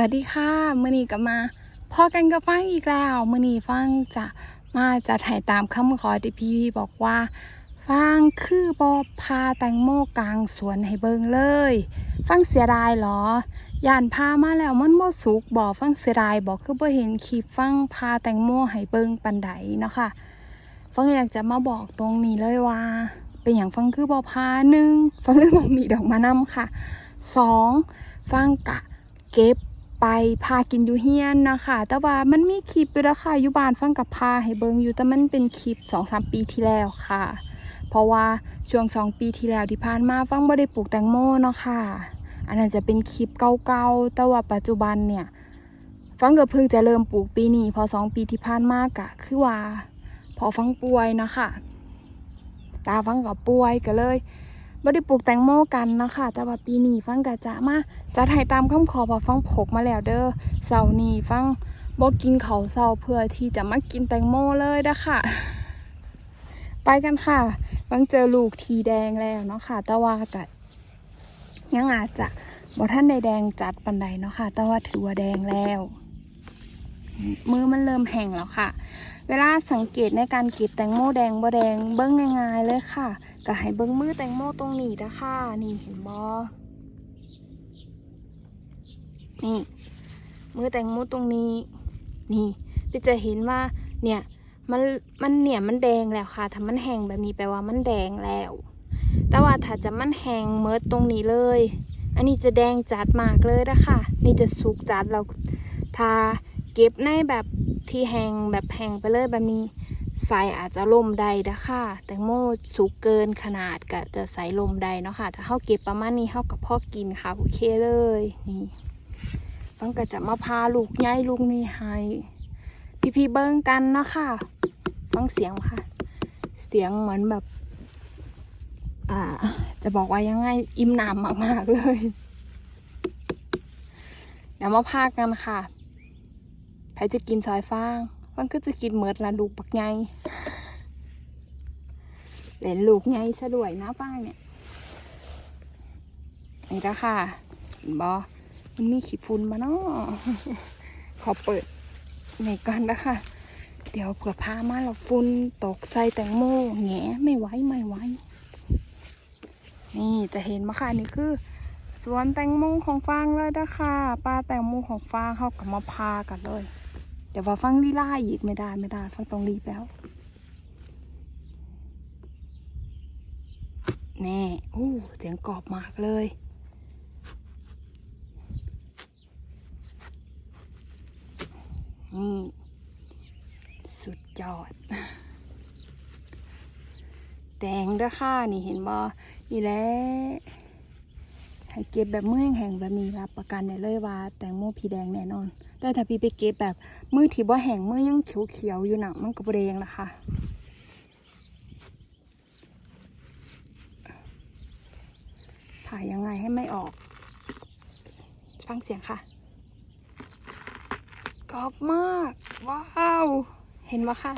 วัสดีค่ะมื่อนี้ก็มาพอกันกับฟังอีกแล้วมื่อนี้ฟังจะมาจะถ่ายตามคำขอที่พี่พี่บอกว่าฟังคือบอพาแตงโมกลางสวนให้เบิงเลย ฟังเสียดายเหรอย่านพามาแล้วมันบ่สุกบอกฟังเสียดายบอกคือบ่เห็นคลิปฟังพาแตงโมให้เบิงปันใดเนาะค่ะฟังอยากจะมาบอกตรงนี้เลยว่า เป็นอย่างฟังคือบอพาหนึ่งฟังเรื่องบ่มีดอกมะนำค่ะสองฟังกะเก็บ ไปพากินอยู่เฮียนนะคะแต่ว่ามันมีคลิปอยู่แล้วค่ะอยู่บ้านฟังกับพาให้เบิงอยู่แต่มันเป็นคลิปสองสามปีที่แล้วค่ะ เพราะว่าช่วงสองปีที่แล้วที่ผ่านมาฟังบ่ได้ปลูกแตงโมเนาะค่ะ อันนั้นจะเป็นคลิปเก่าๆแต่ว่าปัจจุบันเนี่ยฟังก็เพิ่งจะเริ่มปลูกปีนี้พอสองปีที่ผ่านมากะคือว่า พอฟังป่วยนะค่ะตาฟังก็ป่วยก็เลยบ่ได้ปลูกแตงโมกันนะค่ะแต่ว่าปีนี้ฟังก็จะมา จะถ่ายตามคำขอพอฟังผกมาแล้วเด้อเสาร์นี้ฟังบอกกินเขาเสาร์เพื่อที่จะมากินแตงโมเลยนะค่ะ ไปกันค่ะฟังเจอลูกทีแดงแล้วเนาะค่ะ แต่ว่ากัยังอาจจะบอท่านใดแดงจัดปันใดเนาะค่ะ แต่ว่าถือว่าแดงแล้ว มือมันเริ่มแห้งแล้วค่ะ เวลาสังเกตในการเก็บแตงโมแดงบ่แดงเบิ้งง่ายๆเลยค่ะก็ให้เบิ้งมือแตงโมตรงนี้นะคะนี่เห็นบอ นี่ มือแตงโมตรงนี้ นี่พี่จะเห็นว่าเนี่ยมันมันเนี่ยมันแดงแล้วค่ะ ถ้ามันแห้งแบบนี้แปลว่ามันแดงแล้ว แต่ว่าถ้าจะมันแห้งเมิดตรงนี้เลย อันนี้จะแดงจัดมากเลยนะคะนี่จะสุกจัดเราถ้าเก็บในแบบที่แห้งแบบแห้งไปเลยแบบนี้ไฟอาจจะล่มได้นะคะแตงโมสุกเกินขนาดก็จะใส่ลมได้เนาะค่ะถ้าเข้าเก็บประมาณนี้เข้ากับพ่อกินค่ะโอเคเลยนี่ ฟังก็จะมาพาลูกย้ายลูกนี่ให้พี่พี่เบิ้งกันนะค่ะฟังเสียงค่ะ เสียงเหมือนแบบ อ่า จะบอกว่ายังไงอิ่มหนำมากๆเลย เดี๋ยวมาพากันค่ะใครจะกินสายฟางฟังก็จะกินเมิดละลูกปักไงเล่นลูกไงซะด้วยนะป้าเนี่ย นี่ละค่ะบอ มันมีขี้ฝุ่นมาเนาะขอเปิดในก่อนนะคะ เดี๋ยวเผื่อพามาเราฝุ่นตกใส่แตงโมแงไม่ไหวไม่ไหวนี่จะเห็นมาค่ะนี่คือ สวนแตงโมของฟางเลยนะคะปลาแตงโมของฟางเขากับมาพากันเลย เดี๋ยวว่าฟังลีล่าอีกไม่ได้ไม่ได้ฟังต้องรีบแล้วแน่อู้เสียงกรอบมากเลย นี่ สุดยอดแดงเด้อค่ะนี่เห็นบ่นี่แหละให้เก็บแบบมือแห้งๆแบบนี้รับประกันได้เลยว่า แตงโมพีแดงแน่นอน แต่ถ้าพี่ไปเก็บแบบมือที่บ่แห้งมือยังเขียวๆอยู่นะมันก็บ่แดงนะคะถ่ายยังไงให้ไม่ออก ฟังเสียงค่ะ รอบมาก ว้าว เห็นปะคะ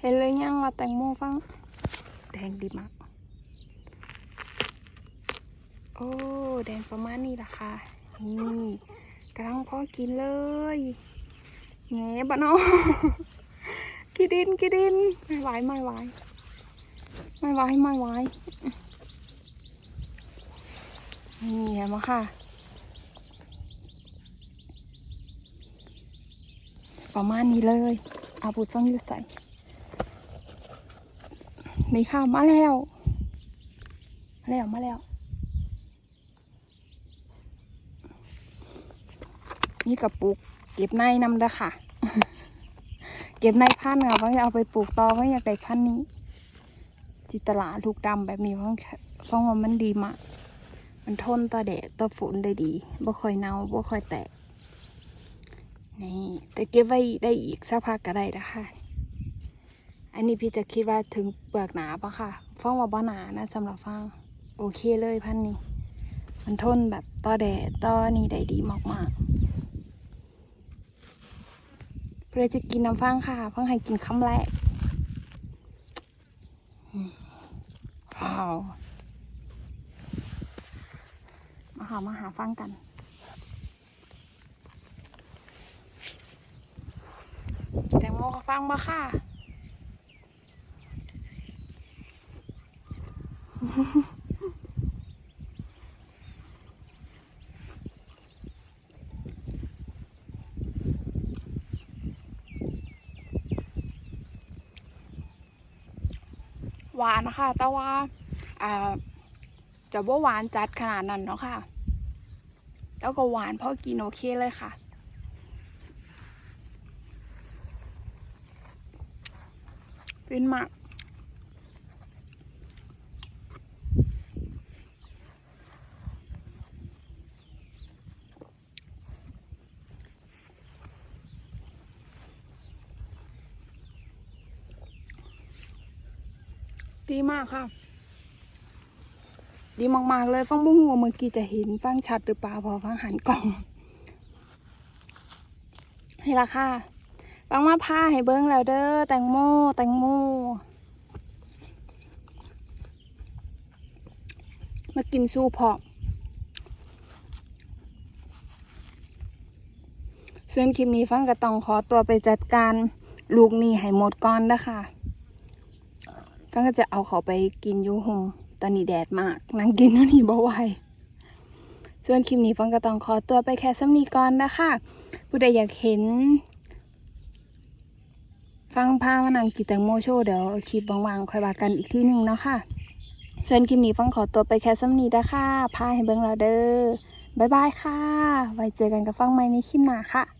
เห็นเลยยังว่าแตงโมฟัง แดงดีมาก โอ้ แดงประมาณนี้ละค่ะ นี่กำลังพอกินเลยแง่บะเนาะกินดินกินดินไม่ไหวไม่ไหวไม่ไหวไม่ไหวนี่เห็นปะค่ะ ประมาณนี้เลย อาบุตรต้องยู่ใส่นี่ค่ะมาแล้วมาแล้วมาแล้วนี่กับปลูกเก็บในนำเด้อค่ะ เก็บในพันธุ์ค่ะว่าจะเอาไปปลูกต่อว่าอยากได้พันธุ์นี้ จิตลาถูกดำแบบนี้เพราะเพราะว่ามันดีมากมันทนต่อแดดต่อฝนได้ดีบ่ค่อยเน่าบ่ค่อยแตก นี่แต่เก็บไว้ได้อีกสักพักก็ได้นะคะ อันนี้พี่จะคิดว่าถึงเปลือกหนาปะค่ะฟ้องว่าบ่หนานะสำหรับฟางโอเคเลยพันนี้ มันทนแบบต่อแดดต่อนี่ได้ดีมากๆเพื่อจะกินน้ำฟางค่ะเพิ่งให้กินคำแรกมว้าว มาหามาหาฟังกัน ก็ ฟังมาค่ะ หวานนะคะแต่ว่าอ่าจะว่าหวานจัดขนาดนั้นเนาะค่ะ แล้วก็หวานพอกินโอเคเลยค่ะ เป็นมากดีมากค่ะ ดีมาก ๆ เลย ฟังบุ้งหัวเมื่อกี้จะเห็นฟังชัดหรือเปล่าพอฟังหันกล่องนี่ละค่ะ ฟังมาผ้าให้เบิ้งแล้วเด้อแตงโมแตงโม มากินสู้พอส่วนคลิปนี้ฟังก็ต้องขอตัวไปจัดการลูกนี่ให้หมดก่อนนะคะฟังก็จะเอาเขาไปกินยูหงตอนนี้แดดมากนั่งกินนั่นนี่บ่ไหวส่วนคลิปนี้ฟังก็ต้องขอตัวไปแค่ซ้ำนี้ก่อนนะคะผู้ใดอยากเห็น ฟังพามานังกินแตงโมโชว์เดี๋ยวคลิปว่างๆค่อยว่ากันอีกที่หนึ่งเนาะค่ะส่วนคลิปนี้ฟังขอตัวไปแค่ซ้ำนี้นะคะพาให้เบิ้งเราเด้อบ๊ายบายค่ะ ไว้เจอกันกับฟังใหม่ในคลิปหน้าค่ะ